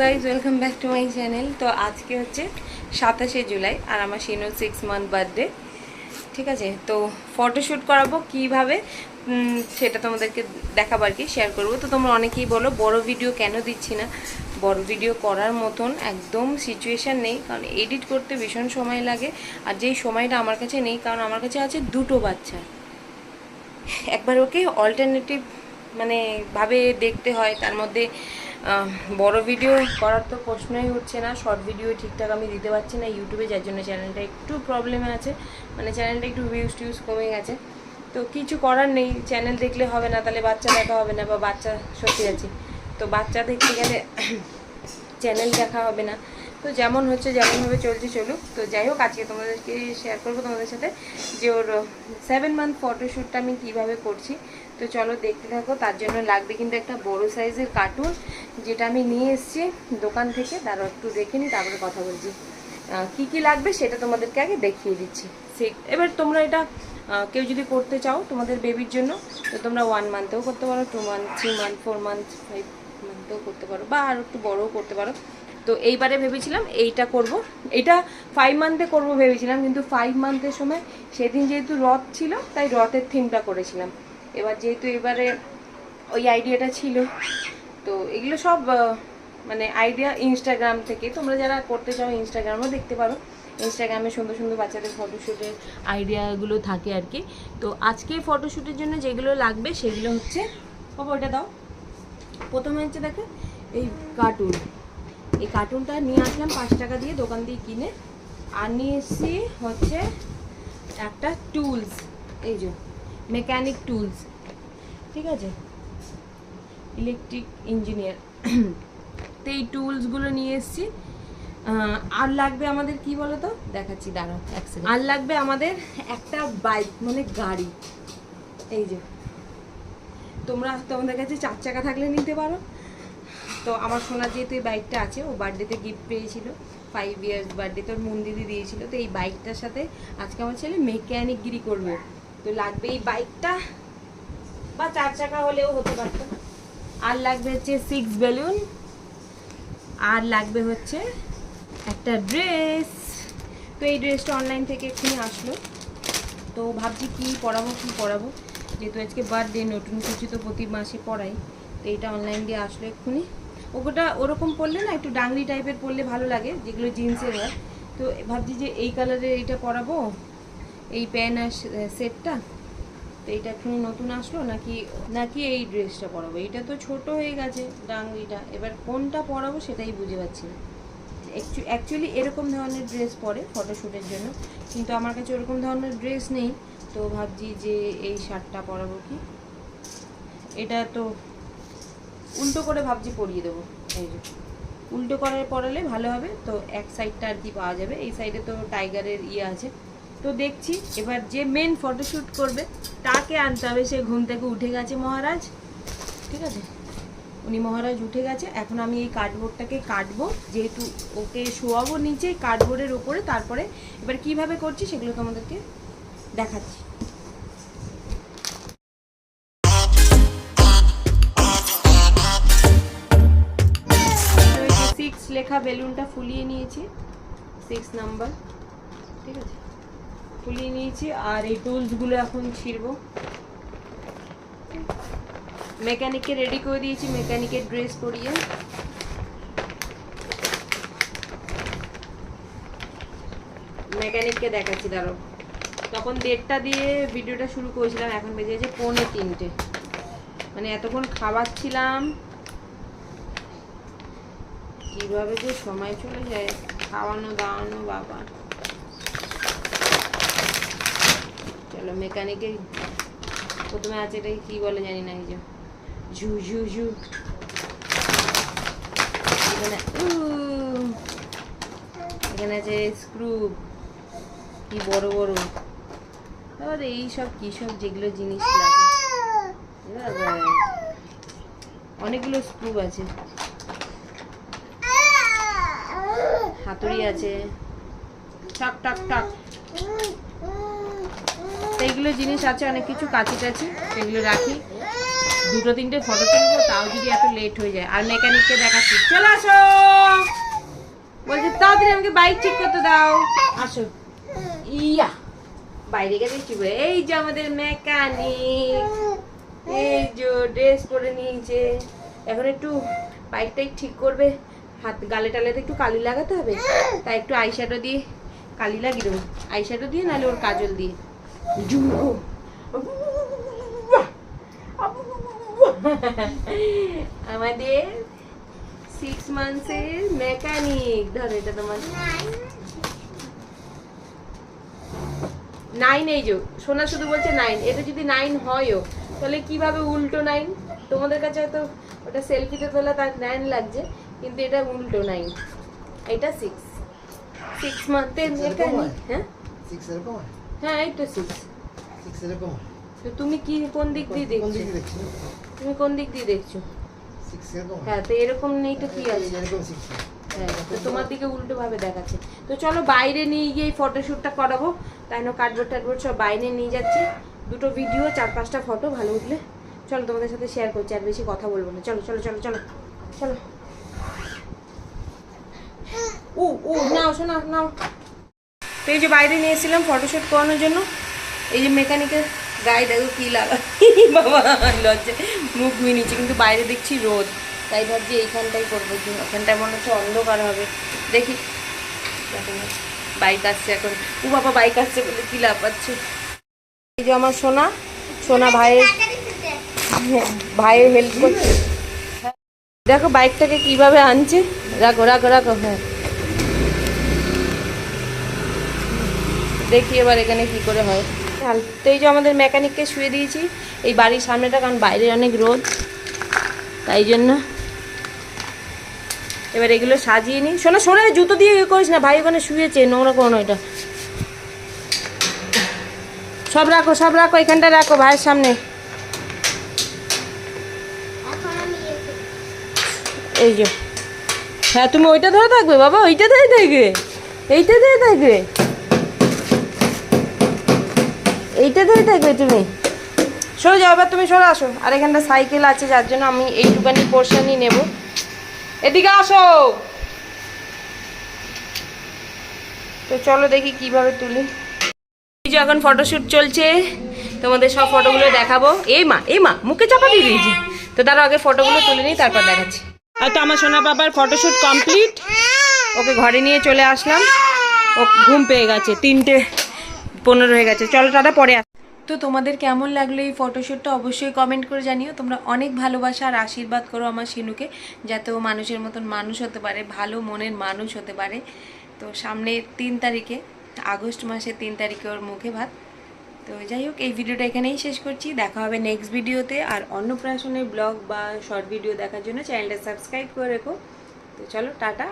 Guys welcome back to my channel তো আজকে হচ্ছে সাতাশে জুলাই আর আমার শিনুর সিক্স মান্থ বার্থডে ঠিক আছে? তো ফটোশ্যুট করাবো কীভাবে? সেটা তোমাদেরকে দেখাবো আর কি শেয়ার করব। তো তোমরা অনেকেই বলো, বড় ভিডিও কেন দিচ্ছি না? বড় ভিডিও করার মতন একদম সিচুয়েশান নেই, কারণ এডিট করতে ভীষণ সময় লাগে। আর যেই সময়টা আমার কাছে নেই, কারণ আমার কাছে আছে দুটো বাচ্চা। একবার ওকে অল্টারনেটিভ মানে ভাবে দেখতে হয়, তার মধ্যে বড় ভিডিও করার তো প্রশ্নই উঠছে না। শর্ট ভিডিও ঠিকঠাক আমি দিতে পারছি না ইউটিউবে, যার জন্য চ্যানেলটা একটু প্রবলেমে আছে। মানে চ্যানেলটা একটু ভিউজ টিউজ কমে গেছে। তো কিছু করার নেই। চ্যানেল দেখলে হবে না, তাহলে বাচ্চা দেখা হবে না বা বাচ্চা, সত্যি আছে। তো বাচ্চা দেখতে গেলে চ্যানেল দেখা হবে না। তো যেমন হচ্ছে, যেমনভাবে চলছে, চলুক। তো যাই হোক, আজকে তোমাদেরকে শেয়ার করব তোমাদের সাথে যে ওর সেভেন মান্থ ফটোশ্যুটটা আমি কীভাবে করছি। তো চলো দেখতে থাকো, তার জন্য লাগবে কিন্তু একটা বড় সাইজের কার্টুন, যেটা আমি নিয়ে এসেছি দোকান থেকে। তারও একটু দেখে নিই তারপরে কথা বলছি। কি কি লাগবে সেটা তোমাদেরকে আগে দেখিয়ে দিচ্ছি। সে এবার তোমরা এটা কেউ যদি করতে চাও তোমাদের বেবির জন্য, তো তোমরা ওয়ান মান্থেও করতে পারো two month three month four month five মান্থেও করতে পারো, বা আর একটু বড়ও করতে পারো। তো এইবারে ভেবেছিলাম এইটা করব। এটা ফাইভ মান্থে করব ভেবেছিলাম, কিন্তু ফাইভ মান্থের সময় সেদিন যেহেতু রথ ছিল, তাই রথের থিমটা করেছিলাম। এবার যেহেতু এবারে ওই আইডিয়াটা ছিল, তো এগুলো সব মানে আইডিয়া ইনস্টাগ্রাম থেকে। তোমরা যারা করতে চাও ইনস্টাগ্রামও দেখতে পারো। ইনস্টাগ্রামে সুন্দর সুন্দর বাচ্চাদের ফটোশ্যুটের আইডিয়াগুলো থাকে আর কি। তো আজকে ফটোশ্যুটের জন্য যেগুলো লাগবে, সেগুলো হচ্ছে, বাবা দাও। প্রথমে হচ্ছে দেখো, এই কার্টুন এই কার্টুনটা নিয়ে আসলাম পাঁচ টাকা দিয়ে দোকান দিয়ে কিনে। আর নিয়ে এসেছি হচ্ছে একটা টুলস এই যে মেকানিক টুলস ঠিক আছে? ইলেকট্রিক ইঞ্জিনিয়ার তো এই টুলসগুলো নিয়ে এসেছি। আর লাগবে আমাদের কি বলো তো দেখাচ্ছি, দাঁড়াও, এক second। আর লাগবে আমাদের একটা বাইক মানে গাড়ি। এই যে। তোমরা, তোমাদের কাছে চার চাকা থাকলে নিতে পারো। তো আমার সোনার যেহেতু এই বাইকটা আছে, ও বার্থডেতে গিফট পেয়েছিল। ফাইভ ইয়ার্স বার্থডে তোর মন্দিরে দিয়েছিল। তো এই বাইকটার সাথে আজকে আমার ছেলে মেকানিকগিরি করবে। তো লাগবে এই বাইকটা বা চার চাকা হলেও হতে পারতো। আর লাগবে হচ্ছে সিক্স বেলুন আর লাগবে হচ্ছে একটা ড্রেস তো এই ড্রেসটা অনলাইন থেকে এক্ষুনি আসলো। তো ভাবছি কি পড়াবো কি পড়াবো যেহেতু আজকে বার্থডে নতুন কিছু তো প্রতি মাসে পড়াই তো এইটা অনলাইন দিয়ে আসলো এক্ষুনি। ওটা ওরকম পরলে না একটু ডাংরি টাইপের পরলে ভালো লাগে, যেগুলো জিন্সের হয়। তো ভাবছি যে এই কালারের এইটা পরাবো। এই প্যান্ট আর সেটটা? তো এইটা একটু নতুন আসলো নাকি নাকি এই ড্রেসটা পরাবো? এইটা তো ছোট হয়ে গেছে ডাংরিটা এবার কোনটা পরাবো সেটাই বুঝে পাচ্ছি না। অ্যাকচুয়ালি এরকম ধরনের ড্রেস পরে ফটোশ্যুটের জন্য। কিন্তু আমার কাছে ওরকম ধরনের ড্রেস নেই। তো ভাবছি যে এই শার্টটা পরাবো কি? এটা তো উল্টো করে ভাবছি পরিয়ে দেবো। এই যে, উল্টো করে পরালে ভালো হবে। তো এক সাইডটা আর কি পাওয়া যাবে? এই সাইডে তো টাইগারের ইয়ে আছে। তো দেখছি, এবার যে মেন ফটোশ্যুট করবে, তাকে আনতে হবে। সে ঘুম থেকে উঠে গেছে মহারাজ। ঠিক আছে? উনি মহারাজ উঠে গেছে। এখন আমি এই কার্ডবোর্ডটাকে কাটবো। যেহেতু ওকে শোয়াবো নিচে কার্ডবোর্ডের ওপরে তারপরে এবার কীভাবে করছি সেগুলো তোমাদেরকে দেখাচ্ছি। সিক্স লেখা বেলুনটা ফুলিয়ে নিয়েছি। সিক্স নাম্বার ঠিক আছে? ফুলিয়ে নিয়েছি, আর এই টুলসগুলো এখন ছিড়বো। মেকানিককে রেডি করে দিয়েছি মেকানিকের ড্রেস পরিয়ে। মেকানিককে দেখাচ্ছি দাঁড়ো তখন দেড়টা দিয়ে ভিডিওটা শুরু করেছিলাম, এখন বেজে গেছে পৌনে তিনটে। মানে এতক্ষণ খাওয়াচ্ছিলাম কীভাবে যে সময় চলে যায়, খাওয়ানো, দাওয়ানো, বাবা। চলো মেকানিকে প্রথমে আছে এটাকে কি বলে জানি না এই যে ঝু ঝু ঝু এখানে এখানে আছে স্ক্রু কি বড় বড় তারপরে এই সব কি সব যেগুলো জিনিস লাগে। অনেকগুলো স্ক্রু আছে। হাতুড়ি আছে। টাক টাক টাক। এইগুলো জিনিস আছে, অনেক কিছু কাঁচি টাচি, সেগুলো রাখি। দুটো তিনটে ফটো তুলবো, তাও যদি এত লেট হয়ে যায়। আর মেকানিককে দেখাচ্ছি। চলে আসো! বলছে, তাড়াতাড়ি আমাকে বাইক ঠিক করতে দাও। আসো। ইয়া! বাইরে গেলে করে। এই যে আমাদের মেকানিক এই যে ড্রেস পরে নিয়েছে। এখন একটু বাইকটাই ঠিক করবে। হাত, গালে টালেতে একটু কালি লাগাতে হবে। তাই একটু আইশ্যাডো দিয়ে কালি লাগিয়ে দেবো। আইশ্যাডো দিয়ে নাহলে ওর কাজল দিয়ে। আমাদের সিক্স মান্থসের মেকানিক ধর এটা তোমার। নাইন এই যে সোনা শুধু বলছে নাইন এটা যদি নাইন হয়ও তাহলে কীভাবে উল্টো নাইন তোমাদের কাছে হয়তো ওটা সেলফিতে তোলা তার নাইন লাগছে কিন্তু এটা উল্টো নাইন এটা সিক্স সিক্স মান্থের মেকানিক হ্যাঁ? সিক্স এরকম হয় এই তো সিক্স সিক্স এরকম তো তুমি কি কোন দিক দিয়ে দেখছ? দেখছি? তুমি কোন দিক দিয়ে দেখছ? সিক্স এরকম হ্যাঁ। তো এরকম নেই তো কি আছে? এরকম সিক্স হ্যাঁ। তো তোমার দিকে উল্টো ভাবে দেখাচ্ছে। তো চলো বাইরে নিয়ে গিয়ে ফটোশ্যুটটা করাবো। তাই না কার্ডবোর্ড টার্ডবোর্ড সব বাইরে নিয়ে যাচ্ছি। দুটো ভিডিও চার পাঁচটা ফটো ভালো উঠলে। চলো তোমাদের সাথে শেয়ার করছি আর বেশি কথা বলব না। চলো চলো চলো চলো চলো। ও ও নাও শোনা নাও। তো এই যে বাইরে নিয়ে এসেছিলাম ফটোশ্যুট করানোর জন্য, এই যে মেকানিকের গায়ে দেখো কি লাগা বাবা, লজ্জা। মুখ ধুয়ে নিচ্ছে কিন্তু বাইরে দেখছি রোদ। তাই ভাবছি এইখানটাই করব ওখানটায় মনে হচ্ছে অন্ধকার হবে। দেখি। বাইক আসছে এখন। ও বাবা বাইক আসছে বলে কি লাভ পাচ্ছে এই যে আমার সোনা সোনা ভাইয়ের ভাইয়ের হেল্প করছে। দেখো বাইকটাকে কীভাবে আনছে? রাখো রাখো রাখো হ্যাঁ। দেখি এবার এখানে কি করে হয়। তো এই যে আমাদের মেকানিককে শুয়ে দিয়েছি এই বাড়ির সামনেটা কারণ বাইরে অনেক রোদ তাই জন্য। এবার এগুলো সাজিয়ে নিই। শোনা শোনা জুতো দিয়ে ইয়ে করিস না ভাই ওখানে শুয়েছে নোংরা করো এটা সব রাখো সব রাখো এখানটা রাখো ভাইয়ের সামনে। এই যে। হ্যাঁ তুমি ওইটা ধরে থাকবে বাবা ওইটা ধরে থাকবে এইটা ধরে থাকবে। এইটা ধরে থাকবে তুমি? সরে যাও, এবার তুমি সরে আসো। আর এখানটা সাইকেল আছে, যার জন্য আমি এইটুকানি পোর্শনই নেব। এদিকে আসো! তো চলো দেখি কীভাবে তুলি। এখন ফটোশ্যুট চলছে, তোমাদের সব ফটোগুলো দেখাবো। এই মা এই মা, মুখে চাপা দিয়ে দিয়েছি। তো তার আগে ফটোগুলো তুলে নিই, তারপর দেখাচ্ছি। আর তো আমার সোনা বাবার ফটোশ্যুট কমপ্লিট ওকে ঘরে নিয়ে চলে আসলাম। ও ঘুম পেয়ে গেছে, তিনটে পনেরো হয়ে গেছে। চলো টাটা পরে আস। তো তোমাদের কেমন লাগল এই ফটোশ্যুটটা অবশ্যই কমেন্ট করে জানিও। তোমরা অনেক ভালোবাসা আর আশীর্বাদ করো আমার শিনুকে, যাতে ও মানুষের মতন মানুষ হতে পারে, ভালো মনের মানুষ হতে পারে। তো সামনের তিন তারিখে, আগস্ট মাসের তিন তারিখে ওর মুখে ভাত। তো যাই হোক, এই ভিডিওটা এখানেই শেষ করছি। দেখা হবে নেক্সট ভিডিওতে আর অন্নপ্রাশনের ব্লগ বা শর্ট ভিডিও দেখার জন্য চ্যানেলটা সাবস্ক্রাইব করে রেখো। তো চলো, টাটা।